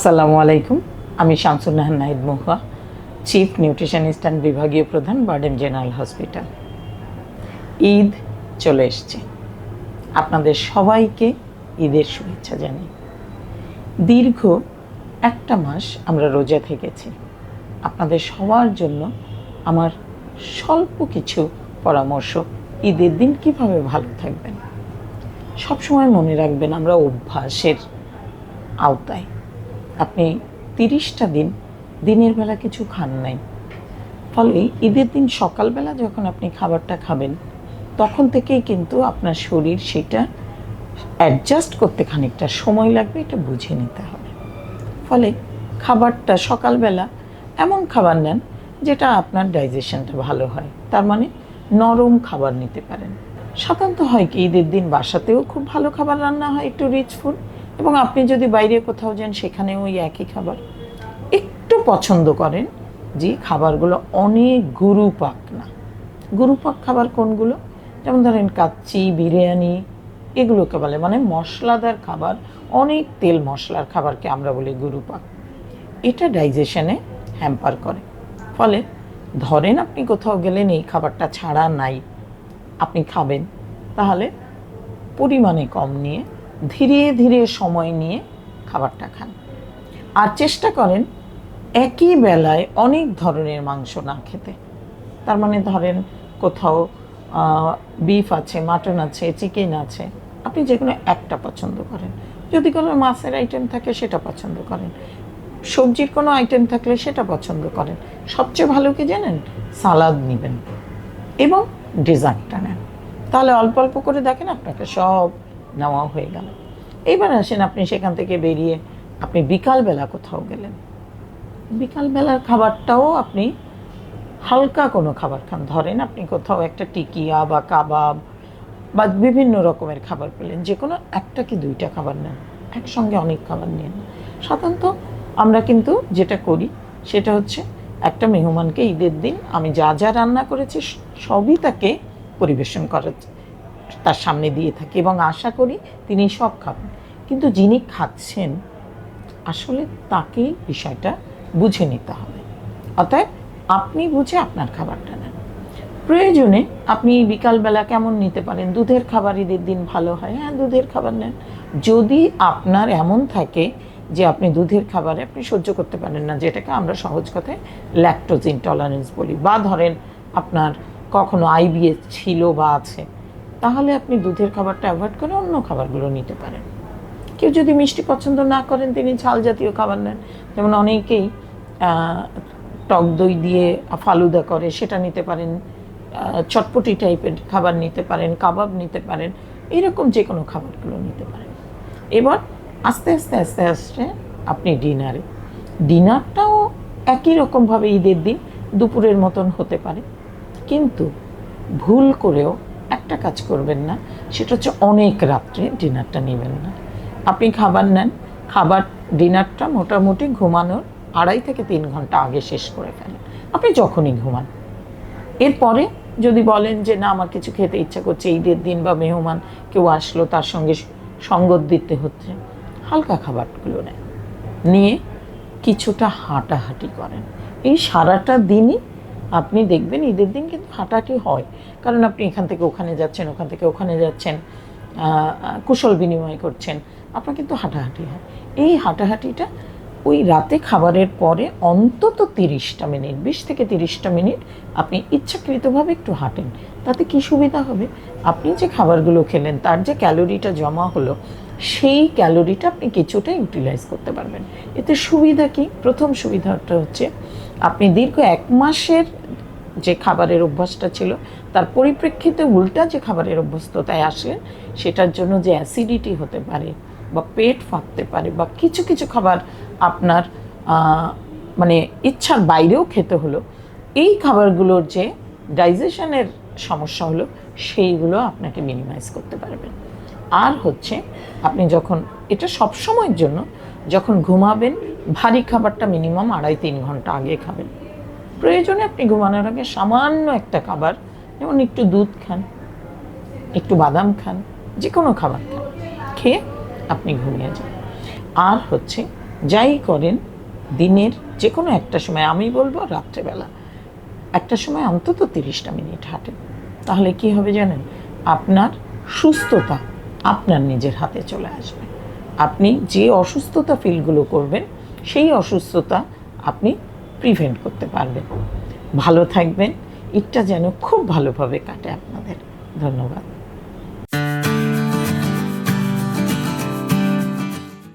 আসসালামু আলাইকুম। আমি Shamsun Nahan Nahid Mahua chief nutritionist and বিভাগীয় প্রধান বার্ডেন জেনারেল হসপিটাল ঈদ চলে এসছে। আপনাদের সবাইকে ঈদের শুভেচ্ছা জানাই। দীর্ঘ একটা মাস আমরা রোজা থেকেছি। আপনাদের সবার জন্য আমার স্বল্প কিছু পরামর্শ ঈদের দিন কীভাবে ভালো থাকবেন। সবসময় মনে রাখবেন আমরা অভ্যাসের আওতায়। আপনি তিরিশটা দিন, দিনের বেলা কিছু খান নাই। ফলে ঈদের দিন সকালবেলা যখন আপনি খাবারটা খাবেন, তখন থেকেই কিন্তু আপনার শরীর সেটা অ্যাডজাস্ট করতে খানিকটা সময় লাগবে, এটা বুঝে নিতে হবে। ফলে খাবারটা সকালবেলা এমন খাবার নেন যেটা আপনার ডাইজেশনটা ভালো হয়। তার মানে নরম খাবার নিতে পারেন। সাধারণত হয় কি, ঈদের দিন বাসাতেও খুব ভালো খাবার রান্না হয়, একটু রিচ ফুড এবং আপনি যদি বাইরে কোথাও যান, সেখানেও ওই একই খাবার। একটু পছন্দ করেন যে খাবারগুলো অনেক গুরুপাক না। গুরুপাক খাবার কোনগুলো? যেমন ধরেন কাচ্চি, বিরিয়ানি, এগুলোকে বলে। মানে মশলাদার খাবার, অনেক তেল মশলার খাবারকে আমরা বলি গুরুপাক। এটা ডাইজেশনে হ্যাম্পার করে। ফলে ধরেন আপনি কোথাও গেলেন, এই খাবারটা ছাড়া নাই, আপনি খাবেন, তাহলে পরিমাণে কম নিয়ে ধীরে ধীরে সময় নিয়ে খাবারটা খান। আর চেষ্টা করেন একই বেলায় অনেক ধরনের মাংস না খেতে। তার মানে ধরেন কোথাও বিফ আছে মাটন আছে চিকেন আছে, আপনি যে কোনো একটা পছন্দ করেন। যদি কোনো মাছের আইটেম থাকে সেটা পছন্দ করেন। সবজির কোনো আইটেম থাকলে সেটা পছন্দ করেন। সবচেয়ে ভালো কি জানেন? সালাদ নেবেন এবং ডেজার্টটা নেন। তাহলে অল্প অল্প করে দেখেন আপনাকে সব নেওয়া হয়ে গেল। এবার আসেন আপনি সেখান থেকে বেরিয়ে আপনি বিকালবেলা কোথাও গেলেন। বিকালবেলার খাবারটাও আপনি হালকা কোনো খাবার খান। ধরেন আপনি কোথাও একটা টিকিয়া বা কাবাব বা বিভিন্ন রকমের খাবার পেলেন। যে কোনো একটা কি দুইটা খাবার নেন। একসঙ্গে অনেক খাবার নেন সাধারণত আমরা কিন্তু যেটা করি, সেটা হচ্ছে একটা মেহমানকে ঈদের দিন আমি যা যা রান্না করেছি, সবই তাকে পরিবেশন করার তার সামনে দিয়ে থাকি এবং আশা করি তিনি সব খাবেন। কিন্তু যিনি খাচ্ছেন, আসলে তাকে বিষয়টা বুঝে নিতে হবে। অতএব আপনি বুঝে আপনার খাবারটা নেন। প্রয়োজনে আপনি বিকালবেলা কেমন নিতে পারেন? দুধের খাবার ঈদের দিন ভালো হয়। হ্যাঁ দুধের খাবার নেন। যদি আপনার এমন থাকে যে আপনি দুধের খাবারে আপনি সহ্য করতে পারেন না, যেটাকে আমরা সহজ কথায় ল্যাকটোজ ইনটলারেন্স বলি, বা ধরেন আপনার কখনো আইবিএস ছিল বা আছে তাহলে আপনি দুধের খাবারটা অ্যাভয়েড করে অন্য খাবারগুলো নিতে পারেন। কেউ যদি মিষ্টি পছন্দ না করেন, তিনি ঝাল জাতীয় খাবার নেন। যেমন অনেকেই টক দই দিয়ে ফালুদা করে, সেটা নিতে পারেন। চটপটি টাইপের খাবার নিতে পারেন, কাবাব নিতে পারেন, এরকম যে কোনো খাবারগুলো নিতে পারেন। এবার আস্তে আস্তে আস্তে আস্তে আপনি ডিনারে ডিনারটাও একই রকমভাবে ঈদের দিন, দুপুরের মতন হতে পারে। কিন্তু ভুল করেও একটা কাজ করবেন না, সেটা হচ্ছে অনেক রাত্রে ডিনারটা নেবেন না। আপনি খাবার নেন, খাবার, ডিনারটা মোটামুটি ঘুমানোর আড়াই থেকে তিন ঘণ্টা আগে শেষ করে ফেলেন। আপনি যখনই ঘুমান। এরপরে যদি বলেন যে, না, আমার কিছু খেতে ইচ্ছা করছে, ঈদের দিন বা মেহমান কেউ আসলো, তার সঙ্গে সঙ্গত দিতে হচ্ছে। হালকা খাবারগুলো নেন। নিয়ে কিছুটা হাঁটাহাঁটি করেন। এই সারাটা দিনই আপনি দেখবেন ঈদের দিন কিন্তু হাঁটাহাঁটি হয়। কারণ আপনি এখান থেকে ওখানে যাচ্ছেন, ওখান থেকে ওখানে যাচ্ছেন কুশল বিনিময় করছেন, আপনার কিন্তু হাঁটাহাঁটি হয়। এই হাঁটাহাঁটিটা ওই রাতে খাবারের পরে অন্তত তিরিশটা মিনিট, বিশ থেকে তিরিশটা মিনিট আপনি ইচ্ছাকৃতভাবে একটু হাঁটেন। তাতে কি সুবিধা হবে? আপনি যে খাবারগুলো খেলেন, তার যে ক্যালোরিটা জমা হলো, সেই ক্যালোরিটা আপনি কিছুটা ইউটিলাইজ করতে পারবেন। এতে সুবিধা কি? প্রথম সুবিধাটা হচ্ছে, আপনি দীর্ঘ এক মাসের যে খাবারের অভ্যাসটা ছিল, তার পরিপ্রেক্ষিতে উল্টা যে খাবারের অভ্যস্ততায় আসলেন সেটার জন্য যে অ্যাসিডিটি হতে পারে বা পেট ফাঁকতে পারে বা কিছু কিছু খাবার আপনার মানে ইচ্ছার বাইরেও খেতে হলো, এই খাবারগুলোর যে ডাইজেশনের সমস্যা হলো, সেইগুলো আপনাকে মিনিমাইজ করতে পারবেন। আর হচ্ছে, আপনি যখন, এটা সব সময়ের জন্য, যখন ঘুমাবেন, ভারী খাবারটা মিনিমাম আড়াই তিন ঘণ্টা আগে খাবেন। প্রয়োজনে আপনি ঘুমানোর আগে সামান্য একটা খাবার, যেমন একটু দুধ খান, একটু বাদাম খান যে কোনো খাবার খান, খেয়ে আপনি ঘুমিয়ে যান। আর হচ্ছে যাই করেন, দিনের যে কোনো একটা সময়, আমি বলব রাত্রেবেলা, একটা সময় অন্তত তিরিশটা মিনিট হাঁটেন। তাহলে কি হবে জানেন? আপনার সুস্থতা আপনার নিজের হাতে চলে আসবে। আপনি যে অসুস্থতা ফিলগুলো করবেন, সেই অসুস্থতা আপনি প্রিভেন্ট করতে পারবেন। ভালো থাকবেন। এটা যেন খুব ভালোভাবে কাটে আপনাদের। ধন্যবাদ।